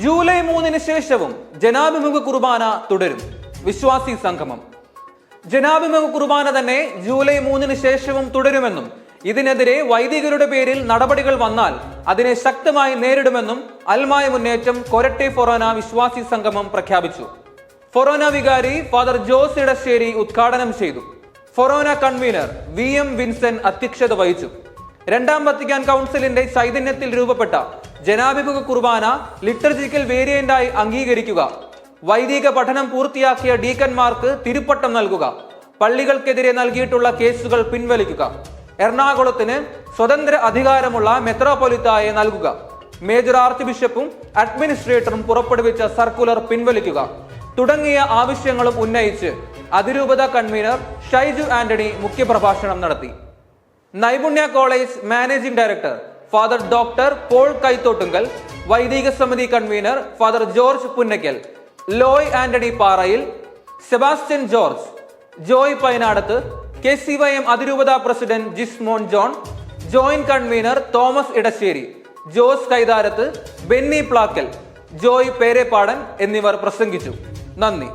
July മൂന്നിന് ശേഷവും ജനാഭിമുഖ കുർബാന തുടരും വിശ്വാസി സംഗമം. ജനാഭിമുഖ കുർബാന തന്നെ ജൂലൈ മൂന്നിന് ശേഷവും തുടരുമെന്നും ഇതിനെതിരെ വൈദികരുടെ പേരിൽ നടപടികൾ വന്നാൽ അതിനെ ശക്തമായി നേരിടുമെന്നും അൽമായ മുന്നേറ്റം കൊരട്ടെ ഫൊറോന വിശ്വാസി സംഗമം പ്രഖ്യാപിച്ചു. ഫൊറോന വികാരി ഫാദർ ജോസ് ഇടശ്ശേരി ഉദ്ഘാടനം ചെയ്തു. Forane convener V M Vincent അധ്യക്ഷത വഹിച്ചു. രണ്ടാം വത്തിക്കാൻ കൗൺസിലിന്റെ ചൈതന്യത്തിൽ രൂപപ്പെട്ട ജനാഭിമുഖ കുർബാന ലിറ്റർജിക്കൽ വേരിയന്റായി അംഗീകരിക്കുക. വൈദിക പഠനം പൂർത്തിയാക്കിയ ഡീക്കന്മാർക്ക് തിരുപ്പട്ടം നൽകുക. പള്ളികൾക്കെതിരെ നൽകിയിട്ടുള്ള കേസുകൾ പിൻവലിക്കുക. എറണാകുളത്തിന് സ്വതന്ത്ര അധികാരമുള്ള മെത്രോപൊലിത്തായെ നൽകുക. മേജർ ആർച്ച് ബിഷപ്പും അഡ്മിനിസ്ട്രേറ്ററും പുറപ്പെടുവിച്ച സർക്കുലർ പിൻവലിക്കുക. തുടങ്ങിയ ആവശ്യങ്ങളും ഉന്നയിച്ച് അതിരൂപത കൺവീനർ ഷൈജു ആന്റണി മുഖ്യപ്രഭാഷണം നടത്തി. Naipunya college managing director father doctor Paul Kaithottungal വൈദിക സമിതി convener father George Punnackal Loy Antony Parayil Sebastian George Joy Painadath K C Y M അതിരൂപത president Jismon John joint convener Thomas Edassery Jose Kaitharath Benny Plackal Joy Perepadan എന്നിവർ പ്രസംഗിച്ചു. നന്ദി.